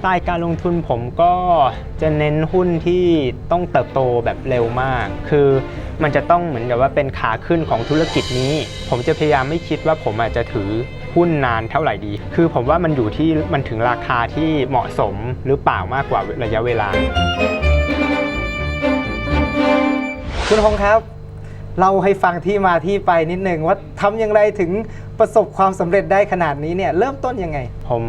ไตล์การลงทุนผมก็จะเน้นหุ้นที่ต้องเติบโตแบบเร็วมาก คือมันจะต้องเหมือนกับว่าเป็นขาขึ้นของธุรกิจนี้ ผมจะพยายามไม่คิดว่าผมอาจจะถือหุ้นนานเท่าไหร่ดี คือผมว่ามันอยู่ที่มันถึงราคาที่เหมาะสมหรือเปล่ามากกว่าระยะเวลา คุณฮงครับ เล่าให้ฟังที่มาที่ไปนิดหนึ่งว่าทำอย่างไรถึงประสบความสำเร็จได้ขนาดนี้เนี่ยเริ่มต้นยังไง ผม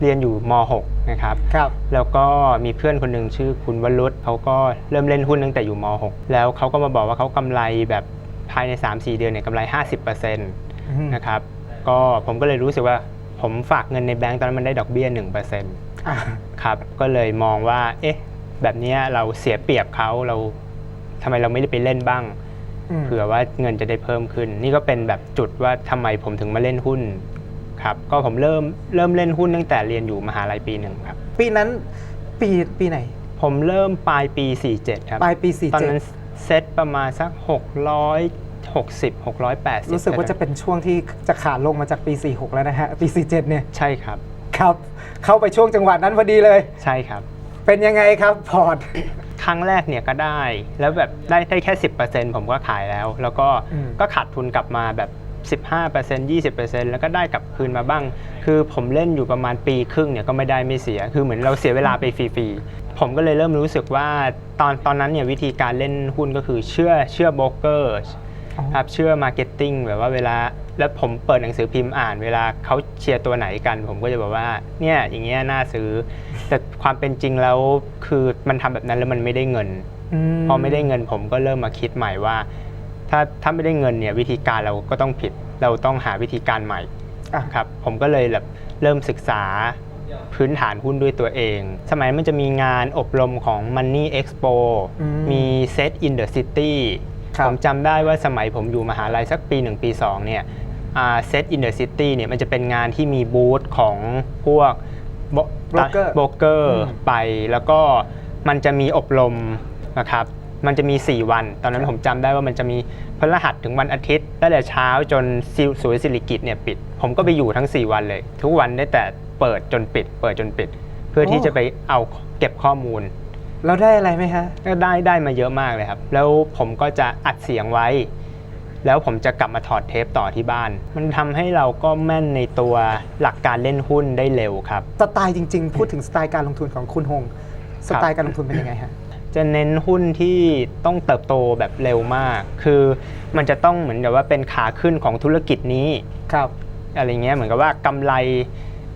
เรียนอยู่ม .6 นะครับ ครับ แล้วก็มีเพื่อนคนหนึ่งชื่อคุณวรุษเขาก็เริ่มเล่นหุ้นตั้งแต่อยู่ม .6 แล้วเขาก็มาบอกว่าเขากำไรแบบภายใน 3-4 เดือนเนี่ยกำไร 50%นะครับ ก็ผมก็เลยรู้สึกว่าผมฝากเงินในแบงก์ตอนนั้นมันได้ดอกเบี้ย 1%อะครับ ก็เลยมองว่า เอ๊ะ แบบเนี้ยเราเสียเปรียบเขาเราทำไมเราไม่ได้ไปเล่นบ้างอืม เผื่อว่าเงินจะได้เพิ่มขึ้น นี่ก็เป็นแบบจุดว่าทำไมผมถึงมาเล่นหุ้นครับ ก็ผมเริ่มเริ่มเล่นหุ้นตั้งแต่เรียนอยู่มหาลัยปีหนึ่งครับ ปีนั้นปีปีไหน ผมเริ่มปลายปี 47 ครับปลายปีตอนนั้น47เซ็ตประมาณสัก660 680 รู้สึกว่าจะเป็นช่วงที่จะขาลงมาจากปี 46 แล้วนะฮะ ปี 47 เนี่ย ใช่ครับ ครับ เข้าไปช่วงจังหวะนั้นพอดีเลย ใช่ครับ เป็นยังไงครับพอร์ต ครั้งแรกเนี่ยก็ได้ แล้วแบบได้ได้แค่ 10%ผมก็ขายแล้ว แล้วก็อืม ก็ขาดทุนกลับมาแบบ 15% 20%แล้วก็ได้กลับคืนมาบ้าง คือผมเล่นอยู่ประมาณปีครึ่งเนี่ยก็ไม่ได้ไม่เสีย คือเหมือนเราเสียเวลาไปฟรีๆ ผมก็เลยเริ่มรู้สึกว่าตอนตอนนั้นเนี่ยวิธีการเล่นหุ้นก็คือเชื่อเชื่อโบรกเกอร์อ๋อ ครับเชื่อมาร์เก็ตติ้งแบบว่าเวลา แล้วผมเปิดหนังสือพิมพ์อ่านเวลาเขาเชียร์ตัวไหนกัน ผมก็จะบอกว่าเนี่ยอย่างเงี้ยน่าซื้อ แต่ความเป็นจริงแล้วคือมันทำแบบนั้นแล้วมันไม่ได้เงินมพอไม่ได้เงินผมก็เริ่มมาคิดใหม่ว่า ถ้าถ้าไม่ได้เงินเนี่ยวิธีการเราก็ต้องผิด เราต้องหาวิธีการใหม่อะครับผมก็เลยแบบเริ่มศึกษาพื้นฐานหุ้นด้วยตัวเอง สมัยมันจะมีงานอบรมของ Money Expo อืมมี Set in the City ครับ ผมจำได้ว่าสมัยผมอยู่มหาลัยสักปี 1 ปี 2 เนี่ยเซตอินเดอะซิตี้เนี่ยมันจะเป็นงานที่มีบูธของพวก Broker โบรกเกอร์อืมไปแล้วก็มันจะมีอบรมนะครับมันจะมี 4 วัน ตอนนั้นผมจำได้ว่ามันจะมีพฤหัสถึงวันอาทิตย์ตั้งแต่เช้าจนซิสวยสิริกิตเนี่ยปิด ผมก็ไปอยู่ทั้ง 4 วันเลย ทุกวันได้แต่เปิดจนปิด เปิดจนปิด เพื่อที่จะไปเอาเก็บข้อมูล แล้วได้อะไรไหมฮะก็ได้ได้มาเยอะมากเลยครับ แล้วผมก็จะอัดเสียงไว้ แล้วผมจะกลับมาถอดเทปต่อที่บ้าน มันทำให้เราก็แม่นในตัวหลักการเล่นหุ้นได้เร็วครับ สไตล์จริง ๆ พูดถึงสไตล์การลงทุนของคุณฮงสไตล์การลงทุนเป็นยังไงฮะ จะเน้นหุ้นที่ต้องเติบโตแบบเร็วมาก คือมันจะต้องเหมือนกับว่าเป็นขาขึ้นของธุรกิจนี้ ครับ อะไรเงี้ยเหมือนกับว่ากำไร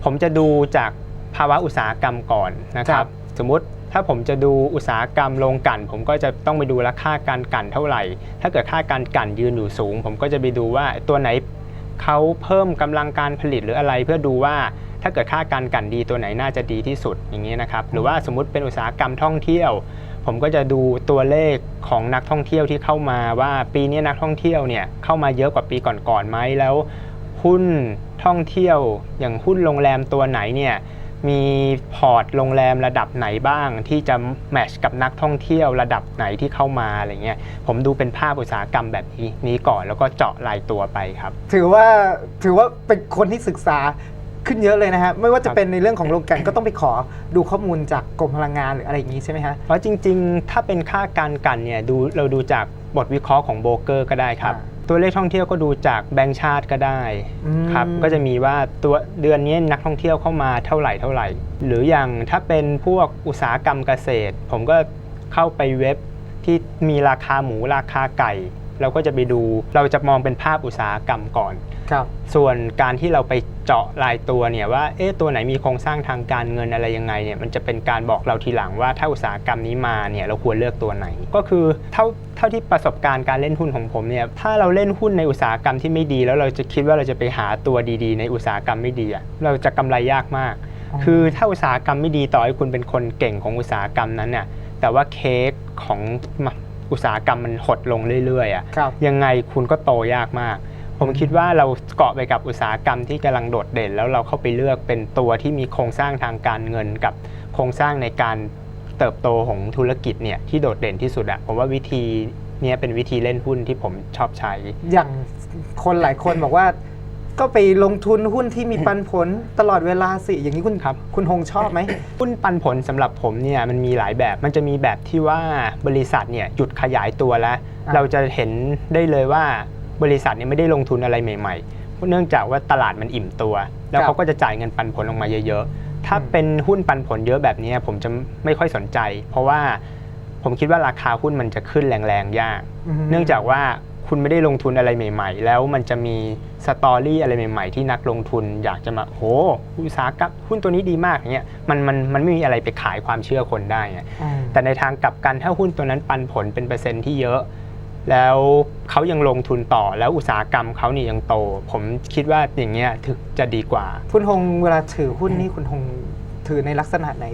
ผมจะดูจากภาวะอุตสาหกรรมก่อนนะคครัรับ บ สมมุติ ถ้าผมจะดูอุตสาหกรรมโรงกัน ผมก็จะต้องไปดูราคาการกันเท่าไหร่ ถ้าเกิดค่าการกันยืนอยู่สูง ผมก็จะไปดูว่าตัวไหนเขาเพิ่มกำลังการผลิตหรืออะไรเพื่อดูว่าถ้าเกิดค่าการกันดีตัวไหนน่าจะดีที่สุดอย่างนี้นะครับหรือว่าสมมติเป็นอุตสาหกรรมท่องเที่ยว ผมก็จะดูตัวเลขของนักท่องเที่ยวที่เข้ามาว่าปีนี้นักท่องเที่ยวเนี่ยเข้ามาเยอะกว่าปีก่อนๆไหมแล้ว หุ้นท่องเที่ยวอย่างหุ้นโรงแรมตัวไหนเนี่ย มีพอร์ตโรงแรมระดับไหนบ้าง ที่จะแมทช์กับนักท่องเที่ยวระดับไหนที่เข้ามาอะไรเงี้ยผมดูเป็นภาพอุตสาหกรรมแบบนี้นี้ก่อนแล้วก็เจาะรายตัวไปครับ ถือว่าถือว่าเป็นคนที่ศึกษาขึ้นเยอะเลยนะฮะไม่ว่าจะครับเป็นในเรื่องของโรงกลั่นก็ต้องไปขอดูข้อมูลจากกรมพลังงานหรืออะไรอย่างนี้ใช่ไหมฮะเพราะจริง ๆ ถ้าเป็นค่าการกันเนี่ยดูเราดูจากบทวิเคราะห์ของโบรกเกอร์ก็ได้ครับอ่า ตัวเลขท่องเที่ยวก็ดูจากแบงก์ชาติก็ได้อืมครับก็จะมีว่าตัวเดือนนี้นักท่องเที่ยวเข้ามาเท่าไหร่เท่าไหร่ หรืออย่างถ้าเป็นพวกอุตสาหกรรมเกษตร ผมก็เข้าไปเว็บที่มีราคาหมูราคาไก่ เราก็จะไปดูเราจะมองเป็นภาพอุตสาหกรรมก่อน ครับ ส่วนการที่เราไปเจาะรายตัวเนี่ยว่าเอ๊ะตัวไหนมีโครงสร้างทางการเงินอะไรยังไงเนี่ยมันจะเป็นการบอกเราทีหลังว่าถ้าอุตสาหกรรมนี้มาเนี่ยเราควรเลือกตัวไหน ก็คือเท่าเท่าที่ประสบการณ์การเล่นหุ้นของผมเนี่ยถ้าเราเล่นหุ้นในอุตสาหกรรมที่ไม่ดี แล้วเราจะคิดว่าเราจะไปหาตัวดีๆ ในอุตสาหกรรมไม่ดีอะเราจะกำไรยากมากอ๋อคือถ้าอุตสาหกรรมไม่ดีต่อให้คุณเป็นคนเก่งของอุตสาหกรรมนั้นเนี่ยแต่ว่าเค้กของ อุตสาหกรรมมันหดลงเรื่อยๆอะครับ ยังไงคุณก็โตยากมาก ผมคิดว่าเราเกาะไปกับอุตสาหกรรมที่กำลังโดดเด่น แล้วเราเข้าไปเลือกเป็นตัวที่มีโครงสร้างทางการเงินกับโครงสร้างในการเติบโตของธุรกิจเนี่ยที่โดดเด่นที่สุดอะผมว่าวิธีเนี้ยเป็นวิธีเล่นหุ้นที่ผมชอบใช้ อย่างคนหลายคนบอกว่า ก็ไปลงทุนหุ้นที่มีปันผลตลอดเวลาสิ อย่างนี้คุณครับ คุณหงชอบไหม หุ้นปันผลสำหรับผมเนี่ยมันมีหลายแบบ มันจะมีแบบที่ว่าบริษัทเนี่ยหยุดขยายตัวแล้วอะเราจะเห็นได้เลยว่าบริษัทเนี่ยไม่ได้ลงทุนอะไรใหม่ๆ เนื่องจากว่าตลาดมันอิ่มตัว แล้วเขาก็จะจ่ายเงินปันผลออกมาเยอะๆ ถ้าเป็นหุ้นปันผลเยอะแบบนี้ผมจะไม่ค่อยสนใจ เพราะว่าผมคิดว่าราคาหุ้นมันจะขึ้นแรงๆยาก เนื่องจากว่า คุณไม่ได้ลงทุนอะไรใหม่ๆ แล้วมันจะมีสตอรี่อะไรใหม่ๆ ที่นักลงทุนอยากจะมาโหอุตสาหกรรมหุ้นตัวนี้ดีมากอย่างเงี้ยมันมันมันไม่มีอะไรไปขายความเชื่อคนได้ไงอืมแต่ในทางกลับกันถ้าหุ้นตัวนั้นปันผลเป็นเปอร์เซ็นต์ที่เยอะ แล้วเขายังลงทุนต่อแล้วอุตสาหกรรมเขานี่ยังโต ผมคิดว่าอย่างเงี้ยถึงจะดีกว่า คุณหงเวลาถือหุ้นนี่คุณหงถือในลักษณะไหน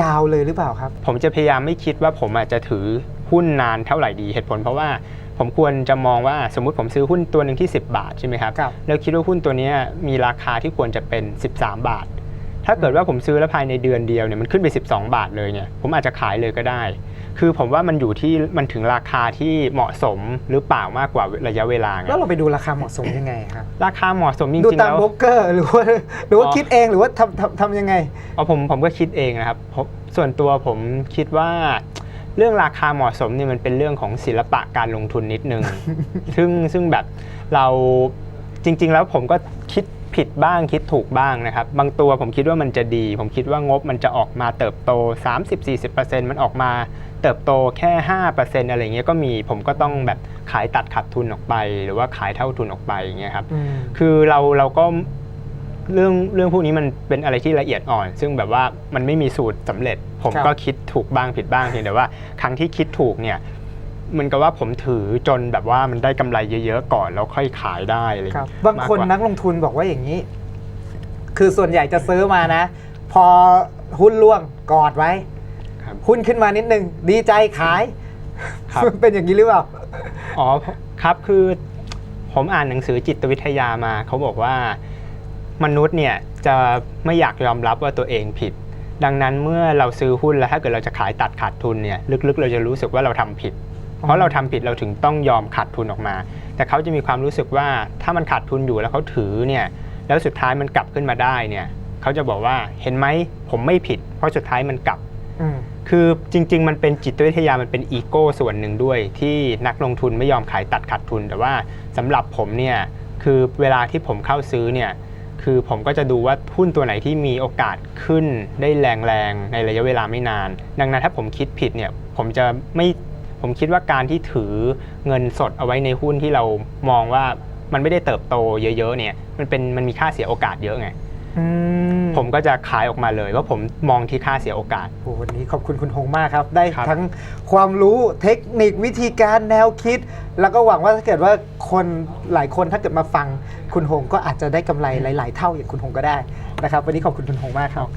ยาวเลยหรือเปล่าครับ ผมจะพยายามไม่คิดว่าผมอาจจะถือหุ้นนานเท่าไหร่ดีเหตุผลเพราะว่า ผมควรจะมองว่าสมมุติผมซื้อหุ้นตัวหนึ่งที่ 10 บาทใช่ไหมครับครับแล้วคิดว่าหุ้นตัวเนี้ยมีราคาที่ควรจะเป็น 13 บาท ถ้าเกิดว่าผมซื้อแล้วภายในเดือนเดียวเนี่ยมันขึ้นไป 12 บาทเลยเนี่ยผมอาจจะขายเลยก็ได้ คือผมว่ามันอยู่ที่มันถึงราคาที่เหมาะสมหรือเปล่ามากกว่าระยะเวลาไงแล้วเราไปดูราคาเหมาะสมยังไงครับราคาเหมาะสมจดูริงๆตามแล้ว โบรกเกอร์หรือว่าหรือว่าอ๋อคิดเองหรือว่าทำทำทำยังไง เอาผมผมก็คิดเองนะครับผมส่วนตัวผมคิดว่า เรื่องราคาเหมาะสมเนี่ยมันเป็นเรื่องของศิลปะการลงทุนนิดนึง ซึ่งซึ่งแบบเราจริง ๆ แล้วผมก็คิดผิดบ้างคิดถูกบ้างนะครับ บางตัวผมคิดว่ามันจะดี ผมคิดว่างบมันจะออกมาเติบโต 30-40%มันออกมาเติบโตแค่ 5%อะไรเงี้ยก็มีผมก็ต้องแบบขายตัดขาดทุนออกไป หรือว่าขายเท่าทุนออกไปอย่างเงี้ยครับอืมคือเราเราก็ เรื่องเรื่องพวกนี้มันเป็นอะไรที่ละเอียดอ่อน ซึ่งแบบว่ามันไม่มีสูตรสำเร็จ ผมครับก็คิดถูกบ้างผิดบ้างเพียงแต่ว่าครั้งที่คิดถูกเนี่ยเหมันก็ว่าผมถือจนแบบว่ามันได้กำไรเยอะๆก่อนแล้วค่อยขายได้อะไรอย่ครับเยบางคนมกกว่นักลงทุนบอกว่าอย่างนี้ คือส่วนใหญ่จะซื้อมานะ พอหุ้นล่วงกอดไว้ครับหุ้นขึ้นมานิดนึงดีใจขายครับมันเป็นอย่างนี้หรือเปล่าอ๋อครับคือผมอ่านหนังสือจิตวิทยามาเขาบอกว่า มนุษย์เนี่ยจะไม่อยากยอมรับว่าตัวเองผิด ดังนั้นเมื่อเราซื้อหุ้นแล้วถ้าเกิดเราจะขายตัดขาดทุนเนี่ยลึกๆ เราจะรู้สึกว่าเราทำผิด เพราะเราทำผิดเราถึงต้องยอมขาดทุนออกมา แต่เขาจะมีความรู้สึกว่าถ้ามันขาดทุนอยู่แล้วเขาถือเนี่ยแล้วสุดท้ายมันกลับขึ้นมาได้เนี่ยเขาจะบอกว่าเห็นไหมผมไม่ผิด เพราะสุดท้ายมันกลับคือจริง ๆ มันเป็นจิตวิทยามันเป็นอีโก้ส่วนหนึ่งด้วย ที่นักลงทุนไม่ยอมขายตัดขาดทุน แต่ว่าสำหรับผมเนี่ยคือเวลาที่ผมเข้าซื้อเนี่ย คือผมก็จะดูว่าหุ้นตัวไหนที่มีโอกาสขึ้นได้แรงๆในระยะเวลาไม่นาน ดังนั้นถ้าผมคิดผิดเนี่ยผมจะไม่ผมคิดว่าการที่ถือเงินสดเอาไว้ในหุ้นที่เรามองว่ามันไม่ได้เติบโตเยอะๆเนี่ยมันเป็นมันมีค่าเสียโอกาสเยอะไง อืมผมก็จะขายออกมาเลยว่าผมมองที่ค่าเสียโอกาส โอ้วันนี้ขอบคุณคุณหงมากครับ ได้ครับ ทั้งความรู้เทคนิควิธีการแนวคิด แล้วก็หวังว่าถ้าเกิดว่าคนหลายคนถ้าเกิดมาฟังคุณหงก็อาจจะได้กำไรหลาย ๆ เท่าอย่างคุณหงก็ได้นะครับ วันนี้ขอบคุณคุณหงมากครับ